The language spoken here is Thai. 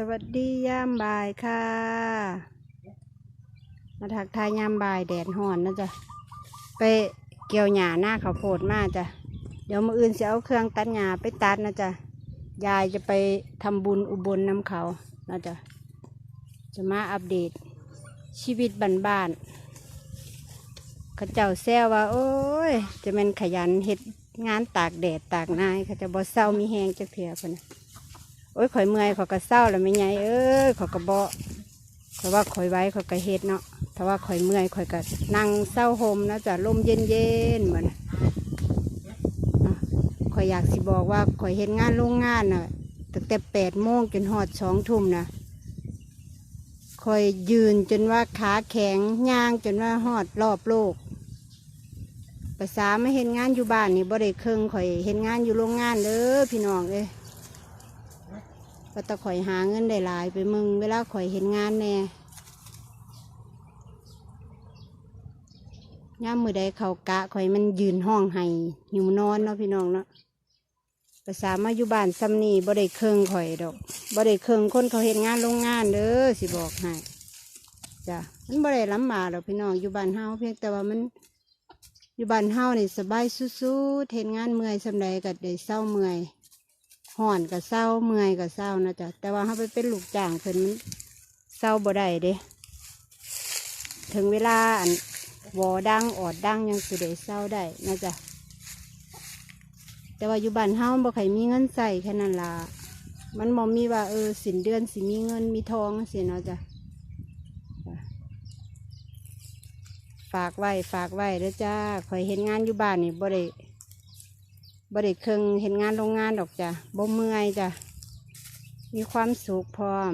สวัสดียามบ่ายค่ะ มาถักทายยามบ่ายแดดห่อนนะจ๊ะ ไปเกี่ยวหญ้าหน้าข้าวโพดมาจ้ะ เดี๋ยวมืออื่นจะเอาเครื่องตัดหญ้าไปตัดนะจ๊ะ ยายจะไปทำบุญอุบลน้ำเขานะจ๊ะ จะมาอัปเดตชีวิตบ้านๆเขาเจ้าแซวว่า โอ้ย จะเป็นขยันเฮ็ดงานตากแดดตากนายเขาจะบ่เศร้ามีแหงจักเถื่อพะนะ โอ้ยข่อยเมื่อยข่อยก็เศร้าแล้วไม่ไงเอ้ยข่อยก็บ่ข่อยว่าข่อยไว้ข่อยก็เฮ็ดเนาะถ้าว่าข่อยเมื่อยข่อยก็นั่งเศร้าโฮมนะจ๊ะลมเย็นเย็นๆเหมือนข่อยอยากสิบอกว่าข่อยเฮ็ดงานโรงงานน่ะตั้งแต่แปดโมงจนหอดสองทุ่มนะข่อยยืนจนว่าขาแข็งย่างจนว่าหอดรอบโลกภาษาไม่เห็นงานอยู่บ้านนี่บ่ได้เครื่องข่อยเห็นงานอยู่โรงงานเด้อพี่น้องเอ้ ก็ตะข่อยหาเงินได้หลายไปมึง เวลาข่อยเห็นงานแน่ย่ามมือใดเขากะข่อยมันยืนห้องไห้หิวนอนเนาะพี่น้องเนาะภาษามาอยู่บ้านซ้ำนี่บ่ได้เครื่องข่อยดอกบ่ได้เครื่องคนเขาเห็นงานโรงงานเด้อสิบอกให้จ้ะมันบ่ได้ลำบากดอกพี่น้องอยู่บ้านเฮาเพียงแต่ว่ามัน อยู่บ้านเฮานี่สบายสู้ๆเห็นงานเมื่อยสำใดก็ได้เศร้าเมื่อย ห่อนกับเศร้าเมื่อยกับเศร้านะจ๊ะแต่ว่าเขาไปเป็นลูกจ้างเพิ่นมันเศร้าบ่ได้เด้ถึงเวลาอันวอดังออดดังยังสุดได้เศร้าได้นะจ๊ะแต่ว่าอยู่บ้านเฮาบ่ใครมีเงินใส่แค่นั้นล่ะมันบ่มีว่าเออสินเดือนสิมีเงินมีทองสิเนาะจ๊ะจ้ะฝากไว้ฝากไว้เด้อจ้าคอยเห็นงานอยู่บ้านนี่บ่ได้ บริเครื่องเห็นงานโรงงานดอกจ้ะบ่เมื่อยจ้ะมีความสุขพร้อม